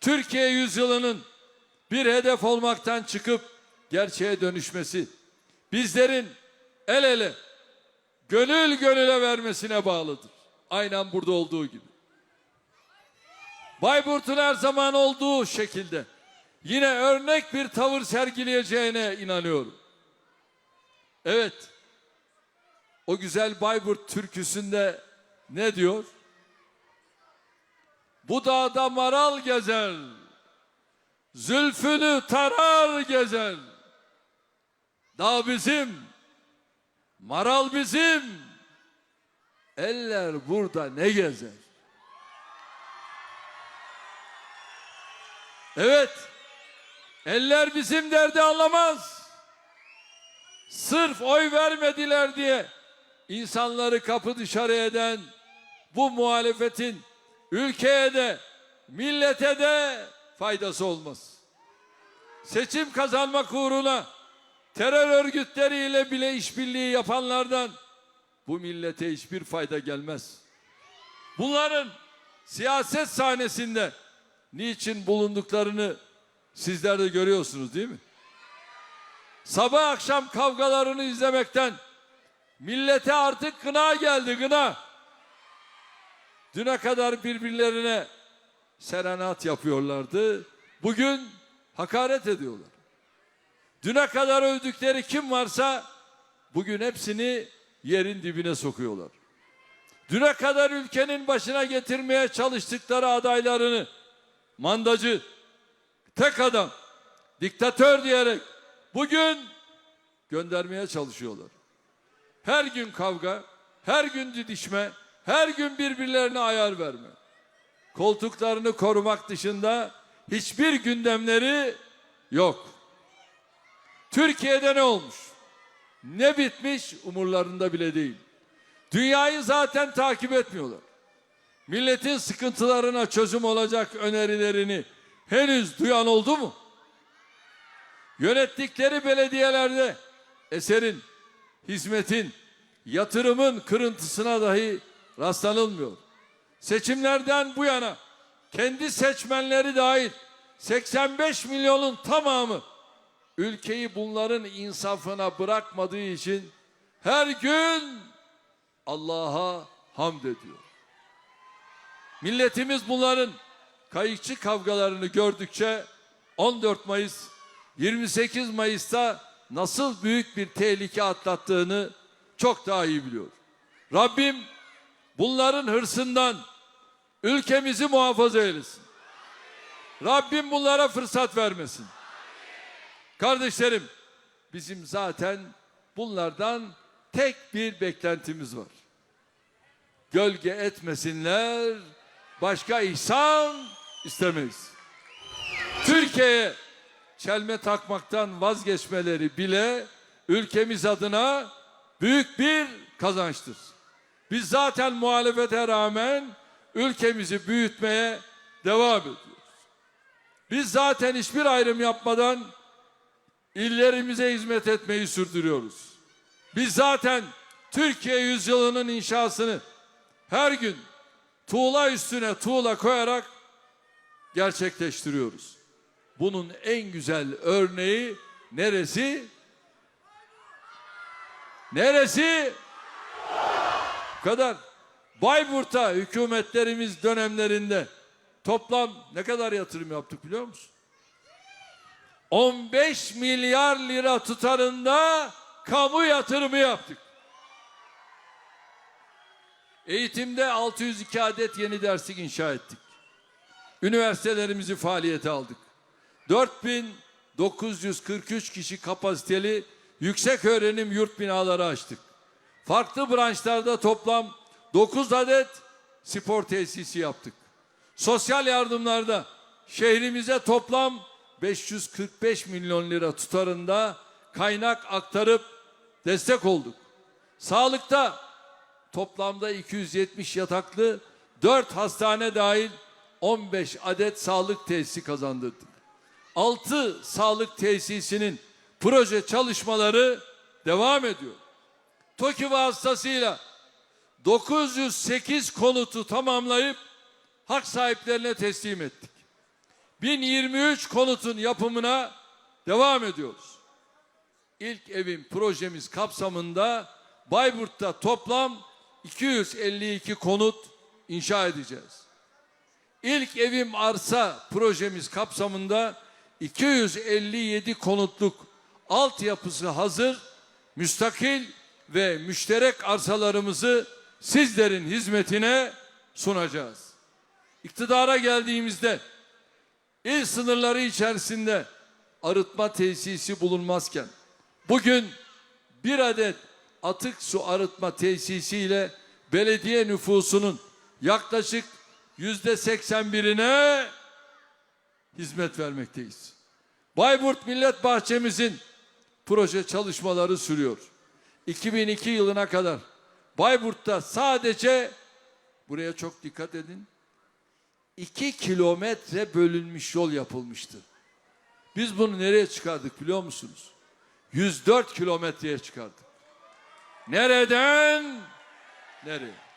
Türkiye yüzyılının bir hedef olmaktan çıkıp gerçeğe dönüşmesi bizlerin el ele gönül gönüle vermesine bağlıdır. Aynen burada olduğu gibi. Bayburt'un her zaman olduğu şekilde yine örnek bir tavır sergileyeceğine inanıyorum. Evet. O güzel Bayburt türküsünde ne diyor? Bu dağda maral gezer. Zülfünü tarar gezer. Dağ bizim. Maral bizim. Eller burada ne gezer? Evet. Eller bizim derdi anlamaz. Sırf oy vermediler diye insanları kapı dışarı eden bu muhalefetin ülkeye de millete de faydası olmaz. Seçim kazanmak uğruna terör örgütleriyle bile işbirliği yapanlardan bu millete hiçbir fayda gelmez. Bunların siyaset sahnesinde niçin bulunduklarını sizler de görüyorsunuz değil mi? Sabah akşam kavgalarını izlemekten millete artık gına geldi gına. Düne kadar birbirlerine serenat yapıyorlardı. Bugün hakaret ediyorlar. Düne kadar övdükleri kim varsa bugün hepsini yerin dibine sokuyorlar. Düne kadar ülkenin başına getirmeye çalıştıkları adaylarını mandacı, tek adam, diktatör diyerek bugün göndermeye çalışıyorlar. Her gün kavga, her gün didişme, her gün birbirlerine ayar verme. Koltuklarını korumak dışında hiçbir gündemleri yok. Türkiye'de ne olmuş? Ne bitmiş umurlarında bile değil. Dünyayı zaten takip etmiyorlar. Milletin sıkıntılarına çözüm olacak önerilerini henüz duyan oldu mu? Yönettikleri belediyelerde eserin, hizmetin, yatırımın kırıntısına dahi rastlanılmıyor. Seçimlerden bu yana kendi seçmenleri dahil 85 milyonun tamamı ülkeyi bunların insafına bırakmadığı için her gün Allah'a hamd ediyor. Milletimiz bunların kayıkçı kavgalarını gördükçe 14 Mayıs 28 Mayıs'ta nasıl büyük bir tehlike atlattığını çok daha iyi biliyor. Rabbim bunların hırsından ülkemizi muhafaza eylesin. Rabbim bunlara fırsat vermesin. Kardeşlerim bizim zaten bunlardan tek bir beklentimiz var. Gölge etmesinler, başka ihsan istemeyiz. Türkiye'ye çelme takmaktan vazgeçmeleri bile ülkemiz adına büyük bir kazançtır. Biz zaten muhalefete rağmen ülkemizi büyütmeye devam ediyoruz. Biz zaten hiçbir ayrım yapmadan illerimize hizmet etmeyi sürdürüyoruz. Biz zaten Türkiye yüzyılının inşasını her gün tuğla üstüne tuğla koyarak gerçekleştiriyoruz. Bunun en güzel örneği neresi? Neresi? Kadar. Bayburt'a hükümetlerimiz dönemlerinde toplam ne kadar yatırım yaptık biliyor musun? 15 milyar lira tutarında kamu yatırımı yaptık. Eğitimde 602 adet yeni derslik inşa ettik. Üniversitelerimizi faaliyete aldık. 4943 kişi kapasiteli yüksek öğrenim yurt binaları açtık. Farklı branşlarda toplam 9 adet spor tesisi yaptık. Sosyal yardımlarda şehrimize toplam 545 milyon lira tutarında kaynak aktarıp destek olduk. Sağlıkta toplamda 270 yataklı 4 hastane dahil 15 adet sağlık tesisi kazandırdık. 6 sağlık tesisinin proje çalışmaları devam ediyor. TOKİ vasıtasıyla 908 konutu tamamlayıp hak sahiplerine teslim ettik. 1023 konutun yapımına devam ediyoruz. İlk evim projemiz kapsamında Bayburt'ta toplam 252 konut inşa edeceğiz. İlk evim arsa projemiz kapsamında 257 konutluk altyapısı hazır, müstakil ve müşterek arsalarımızı sizlerin hizmetine sunacağız. İktidara geldiğimizde il sınırları içerisinde arıtma tesisi bulunmazken bugün bir adet atık su arıtma tesisiyle belediye nüfusunun yaklaşık yüzde 81'ine hizmet vermekteyiz. Bayburt Millet Bahçemizin proje çalışmaları sürüyor. 2002 yılına kadar Bayburt'ta sadece buraya çok dikkat edin. 2 kilometre bölünmüş yol yapılmıştı. Biz bunu nereye çıkardık biliyor musunuz? 104 kilometreye çıkardık. Nereden? Nereye?